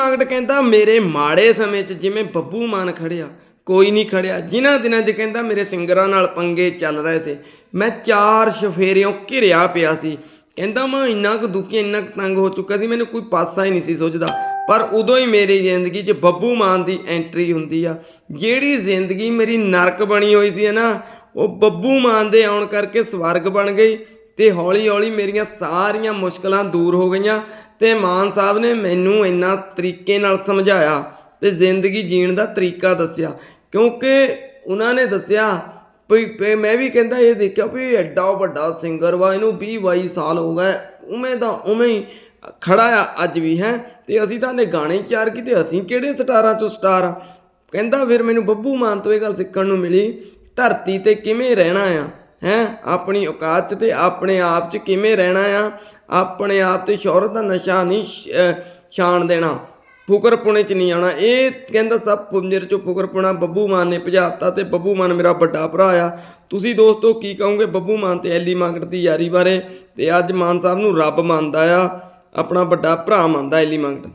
ਮਾਗਟ ਕਹਿੰਦਾ, ਮੇਰੇ ਮਾੜੇ ਸਮੇਂ 'ਚ ਜਿਵੇਂ ਬੱਬੂ ਮਾਨ ਖੜਿਆ, ਕੋਈ ਨਹੀਂ ਖੜਿਆ। ਜਿਨ੍ਹਾਂ ਦਿਨਾਂ 'ਚ ਕਹਿੰਦਾ, ਮੇਰੇ ਸਿੰਗਰਾਂ ਨਾਲ ਪੰਗੇ ਚੱਲ ਰਹੇ ਸੀ। ਮੈਂ ਚਾਰ ਸ਼ਫੇਰਿਓਂ ਘਿਰਿਆ ਪਿਆ ਸੀ। ਕਹਿੰਦਾ, ਮੈਂ, ਇੰਨਾ ਕੁ ਦੁਖੀ, ਇੰਨਾ ਕੁ ਤੰਗ ਹੋ ਚੁੱਕਾ ਸੀ, ਮੈਨੂੰ ਕੋਈ ਪਾਸਾ ਹੀ ਨਹੀਂ ਸੀ ਸੋਚਦਾ ਪਰ ਉਦੋਂ ਹੀ ਮੇਰੀ ਜ਼ਿੰਦਗੀ 'ਚ ਬੱਬੂ ਮਾਨ ਦੀ ਐਂਟਰੀ ਹੁੰਦੀ ਆ। ਜਿਹੜੀ ਜ਼ਿੰਦਗੀ ਮੇਰੀ ਨਰਕ ਬਣੀ ਹੋਈ ਸੀ ਨਾ, ਉਹ ਬੱਬੂ ਮਾਨ ਦੇ ਆਉਣ ਕਰਕੇ ਸਵਰਗ ਬਣ ਗਈ ਤੇ ਹੌਲੀ ਹੌਲੀ ਮੇਰੀਆਂ ਸਾਰੀਆਂ ਮੁਸ਼ਕਲਾਂ ਦੂਰ ਹੋ ਗਈਆਂ। ਤੇ ਮਾਨ ਸਾਹਿਬ ਨੇ ਮੈਨੂੰ ਇੰਨਾ ਤਰੀਕੇ ਨਾਲ ਸਮਝਾਇਆ ਤੇ ਜ਼ਿੰਦਗੀ ਜੀਣ ਦਾ ਤਰੀਕਾ ਦੱਸਿਆ। ਕਿਉਂਕਿ ਉਹਨਾਂ ਨੇ ਦੱਸਿਆ ਵੀ ਮੈਂ ਵੀ ਕਹਿੰਦਾ ਇਹ ਦੇਖਿਆ ਵੀ ਐਡਾ ਵੱਡਾ ਸਿੰਗਰ ਵਾ, ਇਹਨੂੰ 20 22 ਸਾਲ ਹੋ ਗਏ, ਉਵੇਂ ਦਾ ਉਵੇਂ ਹੀ ਖੜਾ ਆ ਅੱਜ ਵੀ, ਹੈ। ਤੇ ਅਸੀਂ ਤਾਂ ਨੇ ਗਾਣੇ ਤਿਆਰ ਕੀਤੇ, ਅਸੀਂ ਕਿਹੜੇ ਸਟਾਰਾਂ ਚੋਂ ਸਟਾਰ ਆ? ਕਹਿੰਦਾ ਫਿਰ ਮੈਨੂੰ ਬੱਬੂ ਮਾਨ ਤੋਂ ਇਹ ਗੱਲ ਸਿੱਖਣ ਨੂੰ ਮਿਲੀ, ਧਰਤੀ ਤੇ ਕਿਵੇਂ ਰਹਿਣਾ ਆ? ਹੈ? ਆਪਣੀ ਔਕਾਤ 'ਚ ਤੇ ਆਪਣੇ ਆਪ 'ਚ ਕਿਵੇਂ ਰਹਿਣਾ ਆ? ਆਪਣੇ ਆਪ ਤੇ ਸ਼ੌਹਰਤ ਦਾ ਨਸ਼ਾ ਨਹੀਂ ਸ਼- ਛਾਣ ਦੇਣਾ। ਫੁਕਰਪੁਣੇ 'ਚ ਨਹੀਂ ਆਉਣਾ। ਇਹ ਕਹਿੰਦਾ ਸਭ ਮੇਰੇ 'ਚੋਂ ਫੁਕਰਪੁਣਾ ਬੱਬੂ ਮਾਨ ਨੇ ਭਜਾਤਾ ਤੇ ਬੱਬੂ ਮਾਨ ਮੇਰਾ ਵੱਡਾ ਭਰਾ ਆ। ਤੁਸੀਂ ਦੋਸਤੋ ਕੀ ਕਹੋਗੇ? ਬੱਬੂ ਮਾਨ ਤੇ ਐਲੀ ਮੰਗਟ ਦੀ ਯਾਰੀ ਬਾਰੇ ਤੇ ਅੱਜ ਮਾਨ ਸਾਹਿਬ ਨੂੰ ਰੱਬ ਮੰਨਦਾ ਆ। ਆਪਣਾ ਵੱਡਾ ਭਰਾ ਮੰਨਦਾ ਐਲੀ ਮੰਗਟ